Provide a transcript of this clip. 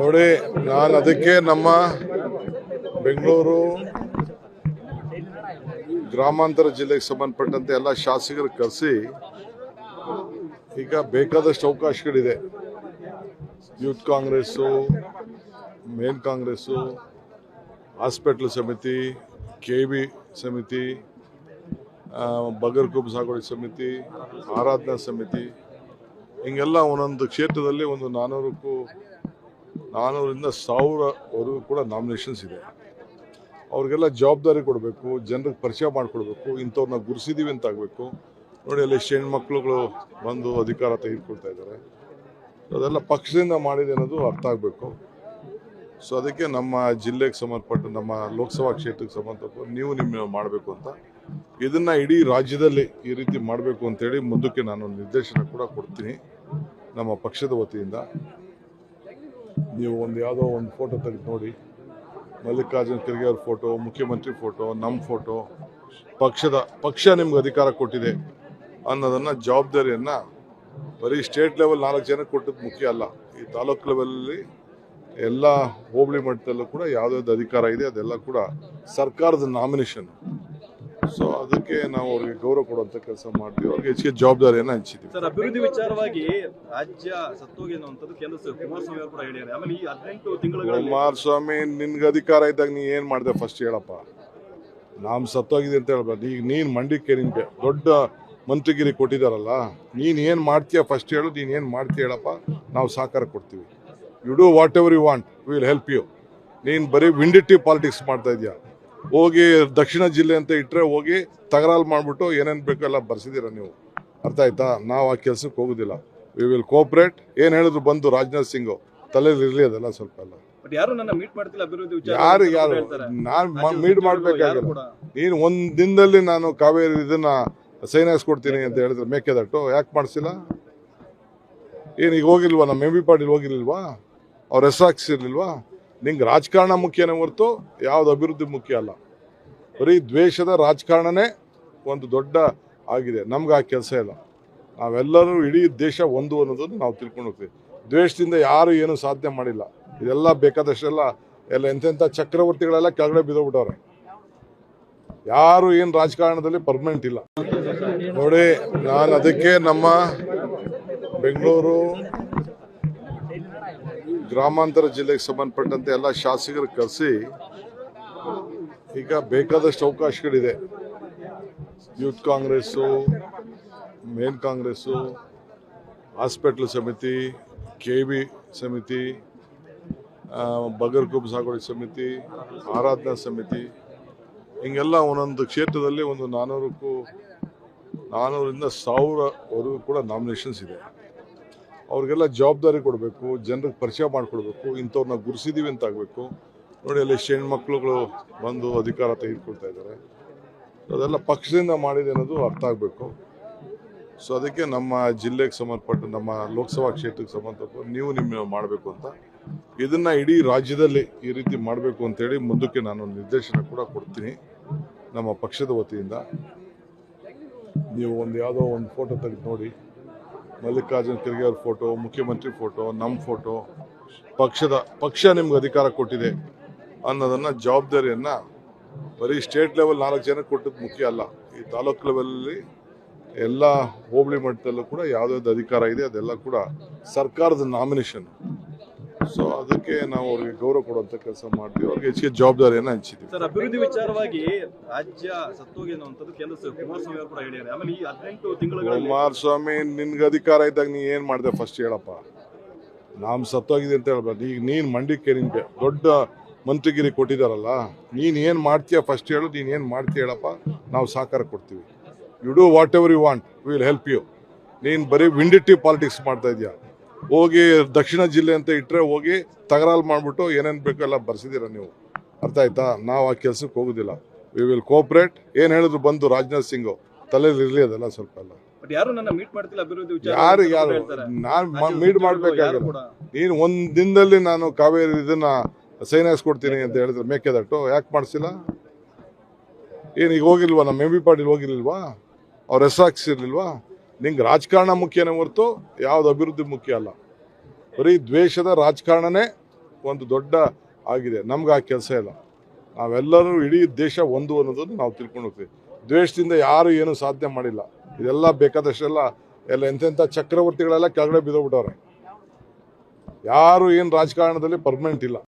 ನೋಡಿ, ನಾನು ಅದಕ್ಕೆ ನಮ್ಮ ಬೆಂಗಳೂರು ಗ್ರಾಮಾಂತರ ಜಿಲ್ಲೆಗೆ ಸಂಬಂಧಪಟ್ಟಂತೆ ಎಲ್ಲ ಶಾಸಕರು ಕರೆಸಿ, ಈಗ ಬೇಕಾದಷ್ಟು ಅವಕಾಶಗಳಿದೆ. Youth Congress, main Congress, hospital ಸಮಿತಿ, ಕೆ ಬಿ ಸಮಿತಿ ಬಗರ್ಕುಬ್ ಸಾಗುವಳಿ ಸಮಿತಿ, ಆರಾಧನಾ ಸಮಿತಿ ಹಿಂಗೆಲ್ಲ ಒಂದೊಂದು ಕ್ಷೇತ್ರದಲ್ಲಿ ಒಂದು ನಾನ್ನೂರಕ್ಕೂ ನಾನ್ನೂರಿಂದ ಸಾವಿರವರೆಗೂ ಕೂಡ ನಾಮಿನೇಷನ್ಸ್ ಇದೆ. ಅವ್ರಿಗೆಲ್ಲ ಜವಾಬ್ದಾರಿ ಕೊಡಬೇಕು, ಜನರಿಗೆ ಪರಿಚಯ ಮಾಡಿಕೊಡ್ಬೇಕು ಇಂಥವ್ರನ್ನ ಗುರುಸಿದ್ದೀವಿ ಅಂತ ಆಗಬೇಕು. ನೋಡಿ ಅಲ್ಲಿ ಎಷ್ಟು ಹೆಣ್ಮಕ್ಳುಗಳು ಬಂದು ಅಧಿಕಾರ ತೆಗೆದುಕೊಳ್ತಾ ಇದ್ದಾರೆ. ಅದೆಲ್ಲ ಪಕ್ಷದಿಂದ ಮಾಡಿದೆ ಅನ್ನೋದು ಅರ್ಥ ಆಗಬೇಕು. ಸೊ ಅದಕ್ಕೆ ನಮ್ಮ ಜಿಲ್ಲೆಗೆ ಸಂಬಂಧಪಟ್ಟು, ನಮ್ಮ ಲೋಕಸಭಾ ಕ್ಷೇತ್ರಕ್ಕೆ ಸಂಬಂಧಪಟ್ಟು ನೀವು ನಿಮ್ಮ ಮಾಡಬೇಕು ಅಂತ. ಇದನ್ನು ಇಡೀ ರಾಜ್ಯದಲ್ಲಿ ಈ ರೀತಿ ಮಾಡಬೇಕು ಅಂತೇಳಿ ಮುಂದಕ್ಕೆ ನಾನು ನಿರ್ದೇಶನ ಕೂಡ ಕೊಡ್ತೀನಿ. ನಮ್ಮ ಪಕ್ಷದ ವತಿಯಿಂದ ನೀವು ಒಂದು ಯಾವುದೋ ಒಂದು ಫೋಟೋ ತೆಗೆದು ನೋಡಿ. ಮಲ್ಲಿಕಾರ್ಜುನ್ ಖರ್ಗೆ ಅವ್ರ ಫೋಟೋ ಮುಖ್ಯಮಂತ್ರಿ ಫೋಟೋ ನಮ್ಮ ಫೋಟೋ ಪಕ್ಷದ, ಪಕ್ಷ ನಿಮ್ಗೆ ಅಧಿಕಾರ ಕೊಟ್ಟಿದೆ ಅನ್ನೋದನ್ನ ಜವಾಬ್ದಾರಿಯನ್ನ ಬರೀ ಸ್ಟೇಟ್ ಲೆವೆಲ್ ನಾಲ್ಕು ಜನಕ್ಕೆ ಕೊಟ್ಟದ್ದು ಮುಖ್ಯ ಅಲ್ಲ. ಈ ತಾಲೂಕು ಲೆವೆಲಲ್ಲಿ ಎಲ್ಲ ಹೋಬಳಿ ಮಟ್ಟದಲ್ಲೂ ಕೂಡ ಯಾವುದ್ಯಾವ್ದು ಅಧಿಕಾರ ಇದೆ ಅದೆಲ್ಲ ಕೂಡ ಸರ್ಕಾರದ ನಾಮಿನೇಷನ್ ಸೊ ಅದಕ್ಕೆ ನಾವು ಅವ್ರಿಗೆ ಗೌರವ ಕೊಡುವಂತ ಕೆಲಸ ಮಾಡ್ತೀವಿ. ಅವ್ರಿಗೆ ಹೆಚ್ಚಿಗೆ ಜವಾಬ್ದಾರಿಯನ್ನ ಹಂಚಿದ್ದೀವಿ ಸರ್ ಅಭಿವೃದ್ಧಿ ವಿಚಾರವಾಗಿ ರಾಜ್ಯ ಸತ್ತೋಗಿ ಅನ್ನುವಂಥದ್ದು ಕೇಂದ್ರ ಕುಮಾರಸ್ವಾಮಿ ಅವರು ಕೂಡ ಹೇಳಿದ್ದಾರೆ. ಆಮೇಲೆ ಈ ಹದಿನೆಂಟು ತಿಂಗಳುಗಳಲ್ಲಿ ಕುಮಾರಸ್ವಾಮಿ ನಿನ್ಗೆ ಅಧಿಕಾರ ಇದ್ದಾಗ ನೀ ಏನು ಮಾಡಿದೆ ಫಸ್ಟ್ ಹೇಳಪ್ಪ. ನಾವು ಸತ್ತೋಗಿದೆ ಅಂತ ಹೇಳ್ಬಾರ್ದು ಈಗ ನೀನು ಮಂಡಿಕೆ ನಿನ್ಗೆ ದೊಡ್ಡ ಮಂತ್ರಿಗಿರಿ ಕೊಟ್ಟಿದ್ದಾರಲ್ಲ ನೀನು ಏನು ಮಾಡ್ತೀಯ ಫಸ್ಟ್ ಹೇಳು ನೀನು ಏನು ಮಾಡ್ತೀಯ ಹೇಳಪ್ಪ. ನಾವು ಸಹಕಾರ ಕೊಡ್ತೀವಿ. You do whatever you want will help you ನೀನು ಬರೀ ವಿಂಡಿಟಿವ್ ಪಾಲಿಟಿಕ್ಸ್ ಮಾಡ್ತಾ ಇದೀಯ. ಹೋಗಿ ದಕ್ಷಿಣ ಜಿಲ್ಲೆ ಅಂತ ಇಟ್ಟರೆ ಹೋಗಿ ತಗರಾಲ್ ಮಾಡ್ಬಿಟ್ಟು ಏನೇನು ಬೇಕೋ ಎಲ್ಲ ಬರ್ಸಿದ್ದೀರ ನೀವು. ಅರ್ಥ ಆಯ್ತಾ? ನಾವು ಆ ಕೆಲ್ಸಕ್ಕೆ ಹೋಗೋದಿಲ್ಲ. ವಿ ವಿಲ್ ಕೋಪ್ರೇಟ್ ಏನು ಹೇಳಿದ್ರು ಬಂದು ರಾಜನಾಥ್ ಸಿಂಗ್. ತಲೆಯಲ್ಲಿ ಇರ್ಲಿ ಅದೆಲ್ಲ ಸ್ವಲ್ಪ ಎಲ್ಲ. ಯಾರು ನನ್ನ ಮೀಟ್ ಮಾಡ್ತಿಲ್ಲ ಅಭಿವೃದ್ಧಿ ವಿಚಾರ ಯಾರು ಯಾರು? ನಾನು ಮೀಟ್ ಮಾಡಬೇಕಾಗಿಲ್ಲ. ನೀನು ಒಂದು ದಿನದಲ್ಲಿ ನಾನು ಕಾವೇರಿ ಇದನ್ನ ಸೈನ್ ಹಾಕ್ಸ್ಕೊಡ್ತೀನಿ ಅಂತ ಹೇಳಿದ್ರೆ ಮೇಕೆದಟ್ಟು ಯಾಕೆ ಮಾಡಿಸಿಲ್ಲ? ಏನು ಈಗ ಹೋಗಿಲ್ವಾ? ನಮ್ಮ ಎಂ ಬಿ ಪಾಟೀಲ್ ಹೋಗಿರ್ಲಿಲ್ವಾ? ಅವ್ರ ಹೆಸರು ಹಾಕ್ಸಿರ್ಲಿಲ್ವಾ? ನಿಂಗೆ ರಾಜಕಾರಣ ಮುಖ್ಯನೇ ಹೊರತು ಯಾವುದು ಅಭಿವೃದ್ಧಿ ಮುಖ್ಯ ಅಲ್ಲ. ಬರೀ ದ್ವೇಷದ ರಾಜಕಾರಣನೇ ಒಂದು ದೊಡ್ಡ ಆಗಿದೆ. ನಮ್ಗೆ ಆ ಕೆಲಸ ಇಲ್ಲ. ನಾವೆಲ್ಲರೂ ಇಡೀ ದೇಶ ಒಂದು ಅನ್ನೋದನ್ನು ನಾವು ತಿಳ್ಕೊಂಡು ಹೋಗ್ತೀವಿ. ದ್ವೇಷದಿಂದ ಯಾರು ಏನು ಸಾಧನೆ ಮಾಡಿಲ್ಲ. ಇದೆಲ್ಲ ಬೇಕಾದಷ್ಟೆಲ್ಲ ಎಲ್ಲ ಎಂತೆಂಥ ಚಕ್ರವರ್ತಿಗಳೆಲ್ಲ ಕೆಳಗಡೆ ಬಿದ್ದೋಗ್ಬಿಟ್ಟವ್ರೆ. ಯಾರು ಏನು ರಾಜಕಾರಣದಲ್ಲಿ ಪರ್ಮನೆಂಟ್ ಇಲ್ಲ. ನೋಡಿ, ನಾನು ಅದಕ್ಕೆ ನಮ್ಮ ಬೆಂಗಳೂರು ಗ್ರಾಮಾಂತರ ಜಿಲ್ಲೆಗೆ ಸಂಬಂಧಪಟ್ಟಂತೆ ಎಲ್ಲ ಶಾಸಕರು ಕರೆಸಿ ಈಗ ಬೇಕಾದಷ್ಟು ಅವಕಾಶಗಳಿದೆ. Youth Congress, main Congress, hospital ಸಮಿತಿ, ಕೆ ಬಿ ಸಮಿತಿ ಬಗರ್ ಬಗರ್ಕುಬ್ ಸಾಗುವಳಿ ಸಮಿತಿ, ಆರಾಧನಾ ಸಮಿತಿ, ಹಿಂಗೆಲ್ಲ ಒಂದೊಂದು ಕ್ಷೇತ್ರದಲ್ಲಿ ಒಂದು ನಾನ್ನೂರಕ್ಕೂ ನಾನ್ನೂರಿಂದ ಸಾವಿರವರೆಗೂ ಕೂಡ ನಾಮಿನೇಷನ್ಸ್ ಇದೆ. ಅವ್ರಿಗೆಲ್ಲ ಜವಾಬ್ದಾರಿ ಕೊಡಬೇಕು, ಜನರಿಗೆ ಪರಿಚಯ ಮಾಡಿಕೊಡ್ಬೇಕು ಇಂಥವ್ರನ್ನ ಗುರುಸಿದೀವಿ ಅಂತ ಆಗಬೇಕು. ನೋಡಿ, ಅಲ್ಲಿ ಎಷ್ಟು ಹೆಣ್ಮಕ್ಳುಗಳು ಬಂದು ಅಧಿಕಾರ ತೆಗೆದುಕೊಳ್ತಾ ಇದ್ದಾರೆ. ಅದೆಲ್ಲ ಪಕ್ಷದಿಂದ ಮಾಡಿದೆ ಅನ್ನೋದು ಅರ್ಥ ಆಗಬೇಕು. ಸೊ ಅದಕ್ಕೆ ನಮ್ಮ ಜಿಲ್ಲೆಗೆ ಸಂಬಂಧಪಟ್ಟ, ನಮ್ಮ ಲೋಕಸಭಾ ಕ್ಷೇತ್ರಕ್ಕೆ ಸಂಬಂಧಪಟ್ಟು ನೀವು ನಿಮ್ಮ ಮಾಡಬೇಕು ಅಂತ, ಇದನ್ನ ಇಡೀ ರಾಜ್ಯದಲ್ಲಿ ಈ ರೀತಿ ಮಾಡಬೇಕು ಅಂತೇಳಿ ಮುಂದಕ್ಕೆ ನಾನು ನಿರ್ದೇಶನ ಕೂಡ ಕೊಡ್ತೀನಿ ನಮ್ಮ ಪಕ್ಷದ ವತಿಯಿಂದ. ನೀವು ಒಂದು ಯಾವುದೋ ಒಂದು ಫೋಟೋ ತೆಗೆದು ನೋಡಿ. ಮಲ್ಲಿಕಾರ್ಜುನ ಖರ್ಗೆ ಅವ್ರ ಫೋಟೋ ಮುಖ್ಯಮಂತ್ರಿ ಫೋಟೋ ನಮ್ಮ ಫೋಟೋ ಪಕ್ಷದ, ಪಕ್ಷ ನಿಮ್ಗೆ ಅಧಿಕಾರ ಕೊಟ್ಟಿದೆ ಅನ್ನೋದನ್ನ ಜವಾಬ್ದಾರಿಯನ್ನ ಬರೀ ಸ್ಟೇಟ್ ಲೆವೆಲ್ ನಾಲ್ಕು ಜನಕ್ಕೆ ಕೊಟ್ಟದ್ದು ಮುಖ್ಯ ಅಲ್ಲ. ಈ ತಾಲೂಕು ಲೆವೆಲಲ್ಲಿ ಎಲ್ಲ ಹೋಬಳಿ ಮಟ್ಟದಲ್ಲೂ ಕೂಡ ಯಾವುದಾವ್ದು ಅಧಿಕಾರ ಇದೆ ಅದೆಲ್ಲ ಕೂಡ ಸರ್ಕಾರದ ನಾಮಿನೇಷನ್ ಸೊ ಅದಕ್ಕೆ ನಾವು ಅವ್ರಿಗೆ ಗೌರವ ಕೊಡುವಂತ ಕೆಲಸ ಮಾಡ್ತೀವಿ. ಅವ್ರಿಗೆ ಹೆಚ್ಚಿಗೆ ಜವಾಬ್ದಾರಿಯನ್ನ ಹಂಚಿದ್ದೀವಿ ಸರ್ ಅಭಿವೃದ್ಧಿ ವಿಚಾರವಾಗಿ ರಾಜ್ಯ ಸತ್ತೋಗಿ ಅನ್ನುವಂಥದ್ದು ಕೇಂದ್ರ ಕುಮಾರಸ್ವಾಮಿ ಅವರು ಕೂಡ ಹೇಳಿದ್ದಾರೆ. ಆಮೇಲೆ ಈ ಹದಿನೆಂಟು ಕುಮಾರಸ್ವಾಮಿ ನಿನ್ಗೆ ಅಧಿಕಾರ ಇದ್ದಾಗ ನೀ ಏನು ಮಾಡಿದೆ ಫಸ್ಟ್ ಹೇಳಪ್ಪ. ನಾಮ್ ಸತ್ತೋಗಿದೆ ಅಂತ ಹೇಳ್ಬಾರ್ದು ಈಗ ನೀನ್ ಮಂಡಿಕೆ ನಿನ್ಗೆ ದೊಡ್ಡ ಮಂತ್ರಿಗಿರಿ ಕೊಟ್ಟಿದಾರಲ್ಲ ನೀನು ಏನು ಮಾಡ್ತೀಯ ಫಸ್ಟ್ ಹೇಳು ನೀನು ಏನು ಮಾಡ್ತೀಯ ಹೇಳಪ್ಪ. ನಾವು ಸಹಕಾರ ಕೊಡ್ತೀವಿ. You do whatever you want will help you ನೀನು ಬರೀ ವಿಂಡಿಟಿವ್ ಪಾಲಿಟಿಕ್ಸ್ ಮಾಡ್ತಾ ಇದೀಯ. ಹೋಗಿ ದಕ್ಷಿಣ ಜಿಲ್ಲೆ ಅಂತ ಇಟ್ಟರೆ ಹೋಗಿ ತಗರಾಲ್ ಮಾಡ್ಬಿಟ್ಟು ಏನೇನು ಬೇಕೋ ಎಲ್ಲ ಬರ್ಸಿದ್ದೀರ ನೀವು. ಅರ್ಥ ಆಯ್ತಾ? ನಾವು ಆ ಕೆಲ್ಸಕ್ಕೆ ಹೋಗೋದಿಲ್ಲ. ವಿ ವಿಲ್ ಕೋಪರೇಟ್ ಏನು ಹೇಳಿದ್ರು ಬಂದು ರಾಜನಾಥ್ ಸಿಂಗ್. ತಲೆಯಲ್ಲಿ ಇರ್ಲಿ ಅದೆಲ್ಲ ಸ್ವಲ್ಪ ಎಲ್ಲ. ಯಾರು ನನ್ನ ಮೀಟ್ ಮಾಡ್ತಿಲ್ಲ ಅಭಿವೃದ್ಧಿ ವಿಚಾರ ಯಾರು ಯಾರು? ನಾನು ಮೀಟ್ ಮಾಡ್ಬೇಕಾಗಿಲ್ಲ. ನೀನು ಒಂದ್ ದಿನದಲ್ಲಿ ನಾನು ಕಾವೇರಿ ಇದನ್ನ ಸೈನ್ ಹಾಕ್ಸ್ಕೊಡ್ತೀನಿ ಅಂತ ಹೇಳಿದ್ರೆ. ಮೇಕೆದಟ್ಟು ಯಾಕೆ ಮಾಡಿಸಿಲ್ಲ? ಏನು ಈಗ ಹೋಗಿಲ್ವಾ? ನಮ್ಮ ಎಂ ಬಿ ಪಾಟೀಲ್ ಹೋಗಿರ್ಲಿಲ್ವಾ? ಅವ್ರ ಹೆಸರು ಹಾಕ್ಸಿರ್ಲಿಲ್ವಾ? ನಿಂಗೆ ರಾಜಕಾರಣ ಮುಖ್ಯನೇ ಹೊರತು ಯಾವ್ದು ಅಭಿವೃದ್ಧಿ ಮುಖ್ಯ ಅಲ್ಲ. ಬರೀ ದ್ವೇಷದ ರಾಜಕಾರಣನೇ ಒಂದು ದೊಡ್ಡ ಆಗಿದೆ. ನಮ್ಗೆ ಆ ಕೆಲಸ ಇಲ್ಲ. ನಾವೆಲ್ಲರೂ ಇಡೀ ದೇಶ ಒಂದು ಅನ್ನೋದನ್ನು ನಾವು ತಿಳ್ಕೊಂಡು ಹೋಗ್ತೀವಿ. ದ್ವೇಷದಿಂದ ಯಾರು ಏನು ಸಾಧನೆ ಮಾಡಿಲ್ಲ. ಇದೆಲ್ಲ ಬೇಕಾದಷ್ಟೆಲ್ಲ ಎಲ್ಲ ಎಂತೆಂಥ ಚಕ್ರವರ್ತಿಗಳೆಲ್ಲ ಕೆಳಗಡೆ ಬಿದ್ದೋಗ್ಬಿಟ್ಟವ್ರೆ. ಯಾರು ಏನು ರಾಜಕಾರಣದಲ್ಲಿ ಪರ್ಮನೆಂಟ್ ಇಲ್ಲ.